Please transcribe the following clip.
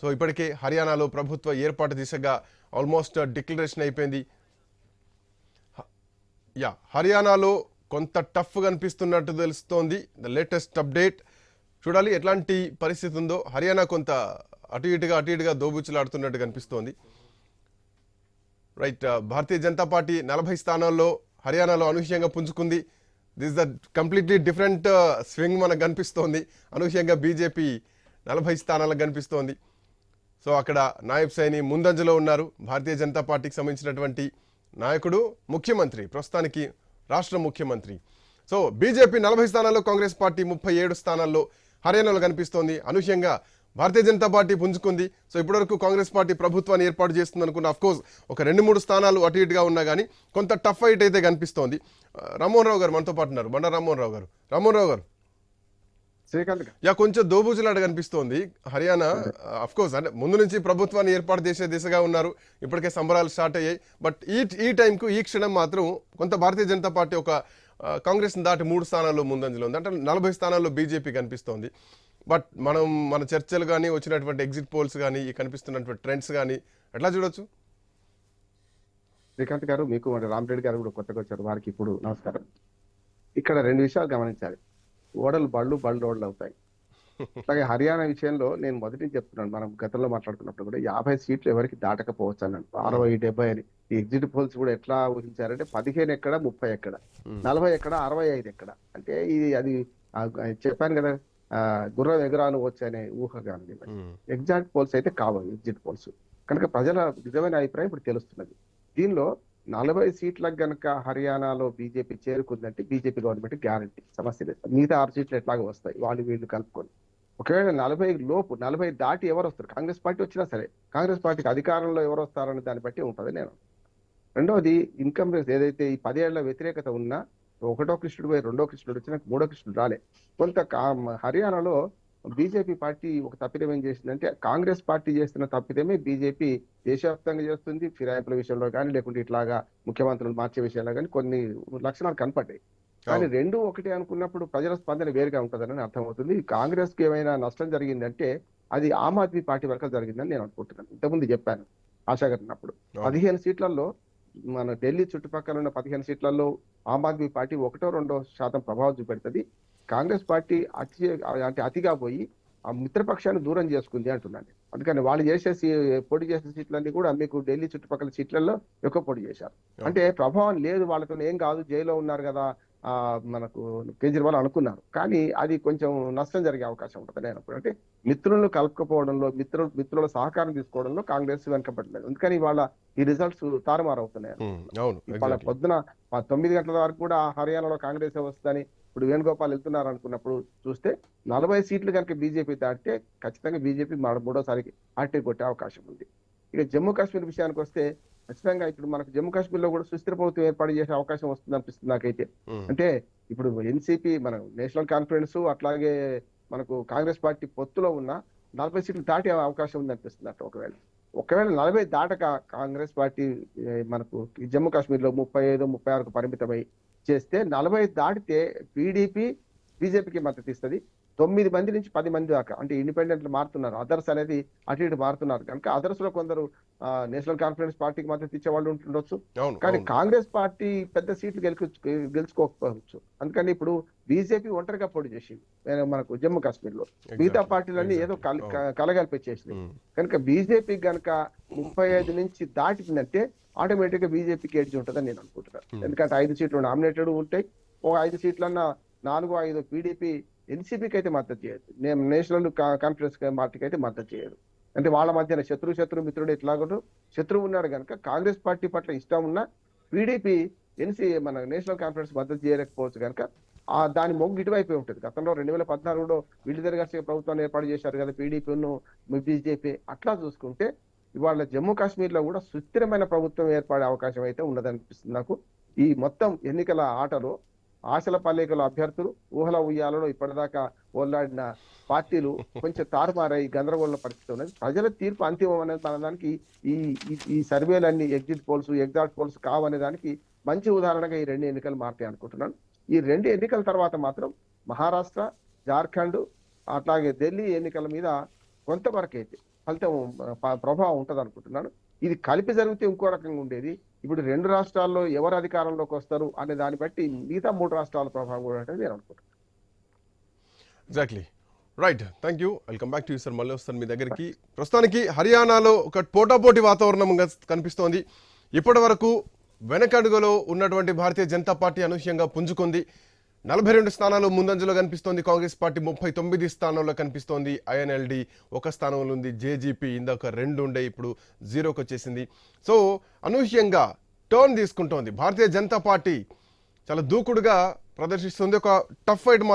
So ఇప్పటికే హర్యానాలో ప్రభుత్వ ఏర్పాటు దిశగా ఆల్మోస్ట్ డిక్లరేషన్ అయిపోయింది. యా హర్యానాలో కొంత టఫ్ కనిపిస్తున్నట్టు తెలుస్తోంది. The latest update. చూడాలి ఎట్లాంటి పరిస్థితి ఉందో. హర్యానా కొంత అటు ఇటుగా అటు ఇటుగా దోబుచ్చులాడుతున్నట్టు కనిపిస్తోంది రైట్ భారతీయ జనతా పార్టీ నలభై స్థానాల్లో హర్యానాలో అనూహ్యంగా పుంజుకుంది. This the completely different uh, swing మనకు కనిపిస్తోంది. అనూహ్యంగా బీజేపీ నలభై స్థానాలకు కనిపిస్తోంది. సో అక్కడ నాయబ్ సైని ముందంజలో ఉన్నారు. భారతీయ జనతా పార్టీకి సంబంధించినటువంటి నాయకుడు ముఖ్యమంత్రి ప్రస్తుతానికి రాష్ట్ర ముఖ్యమంత్రి. సో బీజేపీ నలభై స్థానాల్లో కాంగ్రెస్ పార్టీ ముప్పై ఏడు స్థానాల్లో హర్యానాలో కనిపిస్తోంది. అనూహ్యంగా భారతీయ జనతా పార్టీ పుంజుకుంది. సో ఇప్పటివరకు కాంగ్రెస్ పార్టీ ప్రభుత్వాన్ని ఏర్పాటు చేస్తుంది అనుకున్న అఫ్కోర్స్ ఒక రెండు మూడు స్థానాలు అటు ఇటుగా ఉన్నా కానీ కొంత టఫ్ ఫైట్ అయితే కనిపిస్తోంది. రామ్మోహన్ రావు గారు మనతో పాటు ఉన్నారు. బండ రామ్మోహన్ రావు గారు. రామ్మోహన్ రావు గారు. యా కొంచెం దోబూచులాట కనిపిస్తోంది. హర్యానా అఫ్ కోర్స్ అంటే ముందు నుంచి ప్రభుత్వాన్ని ఏర్పాటు చేసే దిశగా ఉన్నారు. ఇప్పటికే సంబరాలు స్టార్ట్ అయ్యాయి. బట్ ఈ ఈ టైంకు ఈ క్షణం మాత్రం కొంత భారతీయ జనతా పార్టీ ఒక ఆ, కాంగ్రెస్ని దాటి మూడు స్థానాల్లో ముందంజలో ఉంది. అంటే నలభై స్థానాల్లో బీజేపీ కనిపిస్తోంది. బట్ మనం మన చర్చలు కానీ వచ్చినటువంటి ఎగ్జిట్ పోల్స్ కానీ ఈ కనిపిస్తున్నటువంటి ట్రెండ్స్ కానీ ఎట్లా చూడొచ్చు? శ్రీకాంత్ గారు మీకు మరి రామరెడ్డి గారు కూడా కొత్తగా వచ్చారు. వారికి ఇప్పుడు నమస్కారం. ఇక్కడ రెండు విషయాలు గమనించాలి. ఓడలు బళ్ళు బళ్ళు ఓడలు అవుతాయి. అలాగే హర్యానా విషయంలో నేను మొదటి చెప్తున్నాను మనం గతంలో మాట్లాడుకున్నప్పుడు కూడా యాభై సీట్లు ఎవరికి దాటకపోవచ్చు అన్నాను. అరవై డెబ్బై అని. ఈ ఎగ్జిట్ పోల్స్ కూడా ఎట్లా ఊహించారంటే పదిహేను ఎక్కడ ముప్పై ఎక్కడ నలభై ఎక్కడ అరవై ఐదు ఎక్కడ. అంటే ఇది అది చెప్పాను కదా గుర్రం ఎగరాను వచ్చనే ఊహ కానీ ఎగ్జాక్ట్ పోల్స్ అయితే కావు ఎగ్జిట్ పోల్స్. కనుక ప్రజల నిజమైన అభిప్రాయం ఇప్పుడు తెలుస్తున్నది. దీనిలో నలభై సీట్లకు గనక హర్యానాలో బీజేపీ చేరుకుందంటే బీజేపీ గవర్నమెంట్ గ్యారంటీ సమస్య లేదు. మిగతా ఆరు సీట్లు ఎట్లాగో వస్తాయి. వాళ్ళు వీళ్ళు కలుపుకొని. ఒకవేళ నలభై లోపు నలభై దాటి ఎవరు వస్తారు? కాంగ్రెస్ పార్టీ వచ్చినా సరే. కాంగ్రెస్ పార్టీకి అధికారంలో ఎవరు వస్తారనే దాన్ని బట్టి ఉంటుంది నేను. రెండవది ఇన్కమ్ రేస్ ఏదైతే ఈ పదేళ్ళ వ్యతిరేకత ఉన్నా ఒకటో కృష్ణుడు పోయి రెండో కృష్ణుడు వచ్చినా మూడో కృష్ణుడు రాలే. కొంత హర్యానాలో బీజేపీ పార్టీ ఒక తప్పిదం ఏం చేసిందంటే కాంగ్రెస్ పార్టీ చేస్తున్న తప్పిదమే బీజేపీ దేశవ్యాప్తంగా చేస్తుంది ఫిరాయింపుల విషయంలో కానీ లేకుంటే ఇట్లాగా ముఖ్యమంత్రులు మార్చే విషయంలో కానీ కొన్ని లక్షణాలు కనపడ్డాయి కానీ. రెండు ఒకటే అనుకున్నప్పుడు ప్రజల స్పందన వేరుగా ఉంటుందని అర్థమవుతుంది కాంగ్రెస్కి ఏమైనా నష్టం జరిగిందంటే అది ఆమ్ ఆద్మీ పార్టీ వరకు జరిగిందని నేను అనుకుంటున్నాను ఇంతకుముందు చెప్పాను ఆశాగరినప్పుడు అవును. పదిహేను సీట్లలో మన ఢిల్లీ చుట్టుపక్కల ఉన్న పదిహేను సీట్లలో ఆమ్ ఆద్మీ పార్టీ ఒకటో రెండో శాతం ప్రభావం చూపెడుతుంది. కాంగ్రెస్ పార్టీ అతి అంటే అతిగా పోయి ఆ మిత్రపక్షాన్ని దూరం చేసుకుంది అంటున్నాను. అందుకని వాళ్ళు చేసే సీ- పోటీ చేసే సీట్లన్నీ కూడా మీకు ఢిల్లీ చుట్టుపక్కల సీట్లలో ఎక్కువ పోటీ చేశారు. అంటే ప్రభావం లేదు వాళ్ళతో ఏం కాదు జైల్లో ఉన్నారు కదా మనకు కేజ్రీవాల్ అనుకున్నారు. కానీ అది కొంచెం నష్టం జరిగే అవకాశం ఉంటుంది. నేను అంటే మిత్రులను కలుపుకపోవడంలో మిత్రులు మిత్రుల సహకారం తీసుకోవడంలో కాంగ్రెస్ వెనకబడలేదు. అందుకని వాళ్ళ ఈ రిజల్ట్స్ తారుమారు అవుతున్నాయి exactly. పొద్దున తొమ్మిది గంటల వరకు కూడా హర్యానాలో కాంగ్రెస్ వస్తుందని ఇప్పుడు వేణుగోపాల్ వెళ్తున్నారు అనుకున్నప్పుడు చూస్తే నలభై సీట్లు కనుక బీజేపీ దాటితే ఖచ్చితంగా బీజేపీ మూడోసారికి పార్టీ కొట్టే అవకాశం ఉంది. ఇక జమ్మూ కాశ్మీర్ విషయానికి వస్తే ఖచ్చితంగా ఇప్పుడు మనకు జమ్మూ కాశ్మీర్లో కూడా సుస్థిర ప్రభుత్వం ఏర్పాటు చేసే అవకాశం వస్తుంది అనిపిస్తుంది నాకైతే అంటే ఇప్పుడు ఎన్సీపీ మన నేషనల్ కాన్ఫరెన్స్ అట్లాగే మనకు కాంగ్రెస్ పార్టీ పొత్తులో ఉన్న నలభై సీట్లు దాటే అవకాశం ఉంది అనిపిస్తుంది అట్లా ఒకవేళ. ఒకవేళ నలభై దాటక కాంగ్రెస్ పార్టీ మనకు జమ్మూ కాశ్మీర్లో ముప్పై ఐదు ముప్పై ఆరుకు పరిమితమై చేస్తే నలభై దాటితే పీడీపీ బీజేపీకి మద్దతు ఇస్తుంది. తొమ్మిది మంది నుంచి పది మంది దాకా అంటే ఇండిపెండెంట్లు మారుతున్నారు. అదర్స్ అనేది అటు ఇటు మారుతున్నారు. కనుక అదర్స్లో కొందరు నేషనల్ కాన్ఫరెన్స్ పార్టీకి మద్దతు ఇచ్చే వాళ్ళు ఉంటుండొచ్చు కానీ. కాంగ్రెస్ పార్టీ పెద్ద సీట్లు గెలుకు గెలుచుకోకపోవచ్చు. అందుకని ఇప్పుడు బీజేపీ ఒంటరిగా పోటీ చేసింది. మనకు జమ్మూ కాశ్మీర్లో మిగతా పార్టీలన్నీ ఏదో కలగలిపించేసింది కనుక బీజేపీ గనక ముప్పై ఐదు నుంచి దాటిందంటే ఆటోమేటిక్గా బీజేపీకి ఎడ్జ్ ఉంటుందని నేను అనుకుంటున్నాను. ఎందుకంటే ఐదు సీట్లు నామినేటెడ్ ఉంటాయి. ఓ ఐదు సీట్లన్నా నాలుగు ఐదు పీడీపీ ఎన్సీపీకి అయితే మద్దతు చేయదు. నేను నేషనల్ కాన్ఫరెన్స్ పార్టీకి అయితే మద్దతు చేయదు అంటే వాళ్ళ మధ్యన శత్రు శత్రు మిత్రుడు ఎట్లాగో శత్రువు ఉన్నాడు కనుక కాంగ్రెస్ పార్టీ పట్ల ఇష్టం ఉన్న పీడీపీ ఎన్సీ మన నేషనల్ కాన్ఫరెన్స్ మద్దతు చేయలేకపోవచ్చు కనుక ఆ దాని మొగ్గు ఇటువైపే ఉంటుంది. గతంలో రెండు వేల పద్నాలుగులో వీళ్ళిద్దరు కలిసి ప్రభుత్వాన్ని ఏర్పాటు చేశారు కదా పీడీపీను బీజేపీ. అట్లా చూసుకుంటే ఇవాళ జమ్మూ కాశ్మీర్లో కూడా సుస్థిరమైన ప్రభుత్వం ఏర్పడే అవకాశం అయితే ఉన్నదనిపిస్తుంది నాకు. ఈ మొత్తం ఎన్నికల ఆటలో ఆశల పల్లికల అభ్యర్థులు ఊహల ఉయ్యాలలో ఇప్పటిదాకా ఓలాడిన పార్టీలు కొంచెం తారుమారై గందరగోళ పరిస్థితి ఉన్నది. ప్రజల తీర్పు అంతిమం అనేది మన దానికి ఈ ఈ- సర్వేలన్నీ ఎగ్జిట్ పోల్స్ ఎగ్జాట్ పోల్స్ కావనే దానికి మంచి ఉదాహరణగా ఈ రెండు ఎన్నికలు మారుతాయి అనుకుంటున్నాను. ఈ రెండు ఎన్నికల తర్వాత మాత్రం మహారాష్ట్ర జార్ఖండ్ అట్లాగే ఢిల్లీ ఎన్నికల మీద కొంతవరకు అయితే ఫలితం ప్రభావం ఉంటుంది అనుకుంటున్నాను ఇది కలిపి జరిగితే ఇంకో రకంగా ఉండేది. ఇప్పుడు రెండు రాష్ట్రాల్లో ఎవరు అధికారంలోకి వస్తారు అనే దాన్ని బట్టి మిగతా మూడు రాష్ట్రాల ప్రభావం కూడా ఉంటుంది నేను అనుకుంటున్నాను. Exactly right thank you welcome back to you sir మళ్ళీ వస్తాను మీ దగ్గరికి. ప్రస్తుతానికి హర్యానాలో ఒక పోటాపోటీ వాతావరణం కనిపిస్తోంది. ఇప్పటి వరకు వెనకడుగులో ఉన్నటువంటి భారతీయ జనతా పార్టీ అనూహ్యంగా పుంజుకుంది. నలభై రెండు స్థానాలు ముందంజలో కనిపిస్తోంది. కాంగ్రెస్ పార్టీ ముప్పై తొమ్మిది స్థానంలో కనిపిస్తోంది. ఐఎన్ఎల్డి ఒక స్థానంలో ఉంది. జేజీపీ ఇందాక రెండు ఉండే ఇప్పుడు జీరోకి వచ్చేసింది. సో అనూహ్యంగా టర్న్ తీసుకుంటోంది. భారతీయ జనతా పార్టీ చాలా దూకుడుగా ప్రదర్శిస్తుంది. ఒక టఫ్ ఫైట్